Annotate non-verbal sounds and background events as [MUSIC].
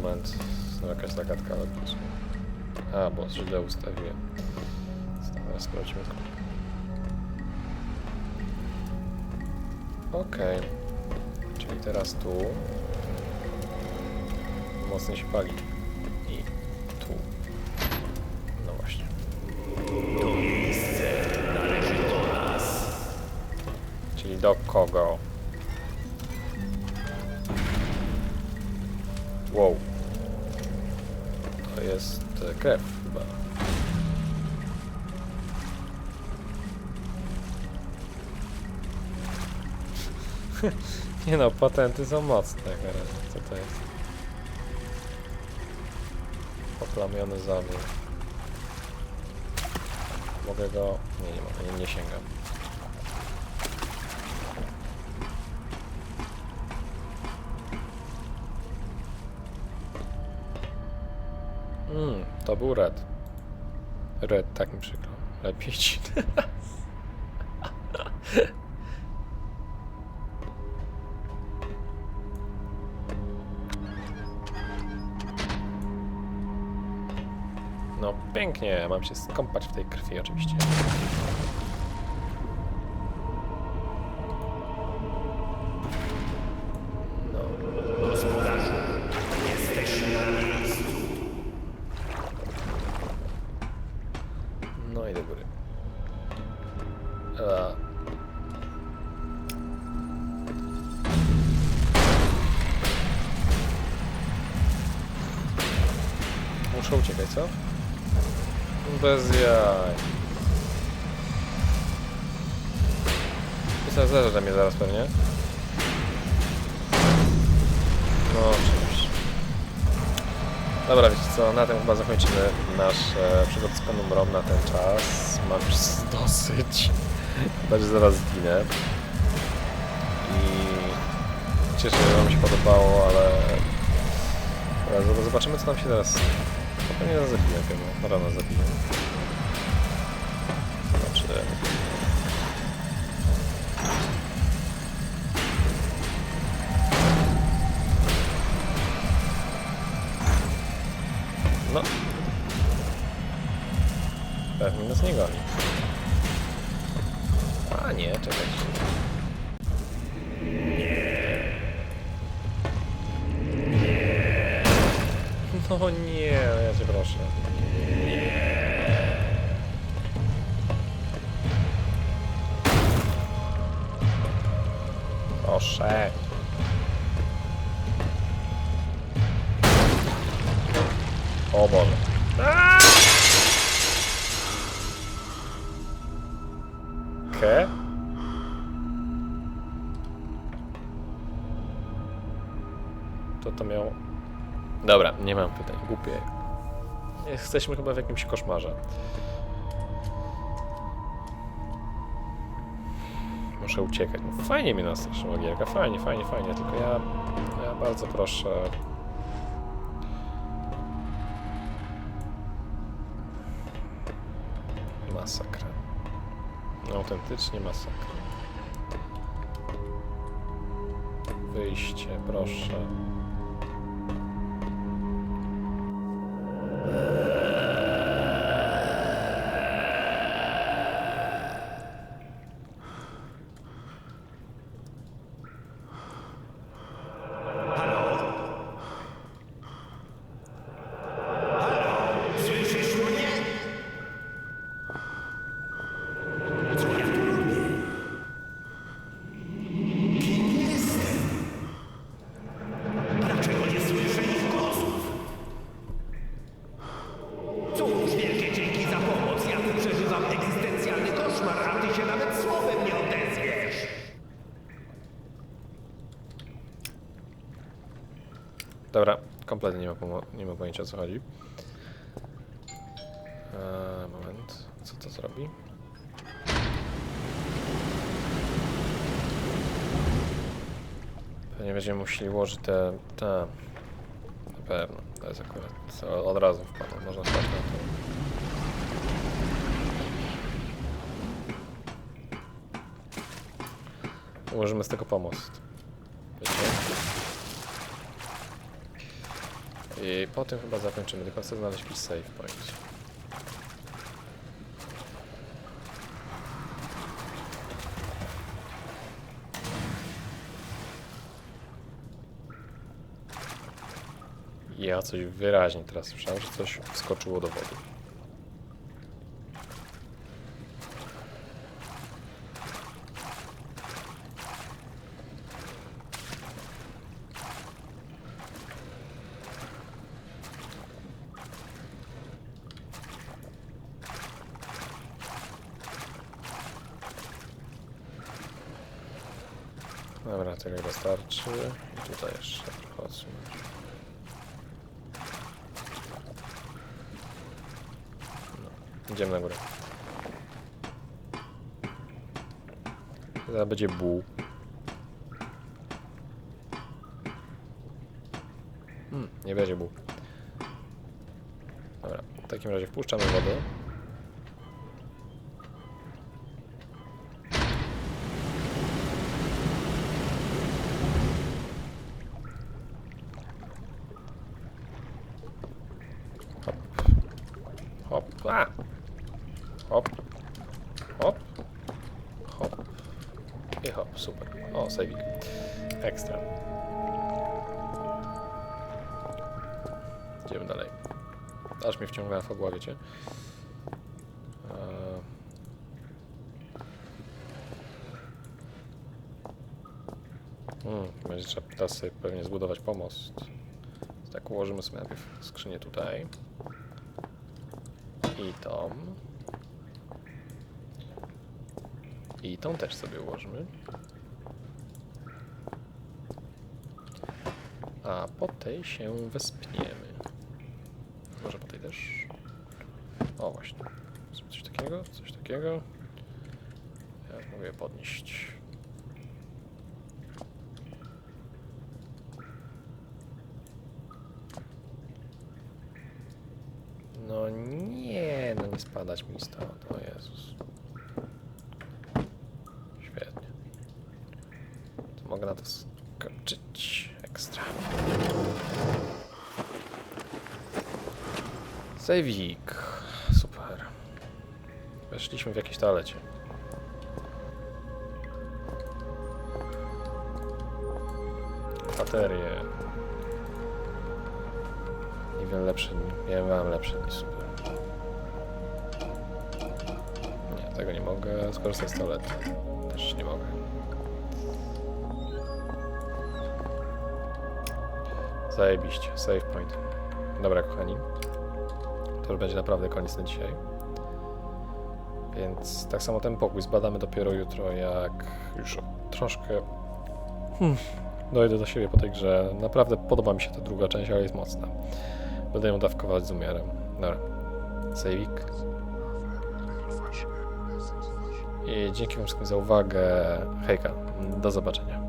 moment. No jakaś zagadka, ale plus. A, bo źle ustawiłem. Teraz sprawdźmy. Okej. Czyli teraz tu. Mocniej się pali. I tu. No właśnie. Czyli do kogo? Wow. Jest e, krew chyba. [LAUGHS] Nie no, patenty są mocne. Teraz. Co to jest? Poplamiony zawór. Mogę go... Nie, nie mogę, nie, nie sięgam. To był red. Red, tak mi przykro. Lepiej ci. [LAUGHS] No pięknie, mam się skąpać w tej krwi oczywiście. No i do góry. A. Muszę uciekać, co? Bez jaj. Pisał zerze mnie zaraz pewnie. No. Dobra, wiecie co, na tym chyba zakończymy nasz e, przygód z Konumrą na ten czas. Mam już dosyć. Chyba, że zaraz zginę. I cieszę się, że wam się podobało, ale... zobacz- zobaczymy, co nam się teraz... No pewnie nas zabije chyba. Rano zabije. Znaczy... nie, czekaj. No nie, ja cię proszę. Proszę. O Boże. To to miało... Dobra, nie mam pytań, głupie. Jesteśmy chyba w jakimś koszmarze. Muszę uciekać. No, fajnie mi nastraszyła gierka, fajnie, fajnie, fajnie, tylko ja, ja bardzo proszę... Masakra. Autentycznie masakra. Wyjście, proszę. Dobra, kompletnie nie ma, nie ma pojęcia o co chodzi. Eee, moment, co to zrobi? Pewnie będziemy musieli ułożyć te... te... Na pewno, to jest akurat... Od razu wpadło, można spać na to. Ułożymy z tego pomost. Wiecie? I po tym chyba zakończymy, tylko chcę znaleźć jakiś save point. Ja coś wyraźnie teraz słyszałem, że coś wskoczyło do wody. Dobra, tego chyba starczy. I tutaj jeszcze odsunąć. No, idziemy na górę. Zaraz będzie buł. Hmm, nie będzie buł. Dobra, w takim razie wpuszczamy wodę. Hop. Hop. Hop. I hop. Super. O, saving. Ekstra. Idziemy dalej. Aż mnie wciąga fabuła, wiecie. Eee. Hmm, będzie trzeba teraz sobie pewnie zbudować pomost. Tak ułożymy sobie najpierw skrzynię tutaj. I tą. I tą też sobie ułożymy. A po tej się wespniemy. Może po tej też. O właśnie. Coś takiego, coś takiego. Ja mogę podnieść. No nie, no nie spadać mi stąd. O Jezus. Świetnie. To mogę na to skoczyć ekstra. Sejwik. Super. Weszliśmy w jakiejś toalecie. Baterie. Niewiele lepsze. Ja mam lepsze niż super. Nie, tego nie mogę. Skorzystać z toalety. Też nie mogę. Zajebiście. Save point. Dobra, kochani. To już będzie naprawdę koniec na dzisiaj. Więc tak samo ten pokój zbadamy dopiero jutro, jak już troszkę hmm, dojdę do siebie po tej grze. Naprawdę podoba mi się ta druga część, ale jest mocna. Będę ją dawkować z umiarem. Dobra. Sejwik. I dzięki wam wszystkim za uwagę. Hejka. Do zobaczenia.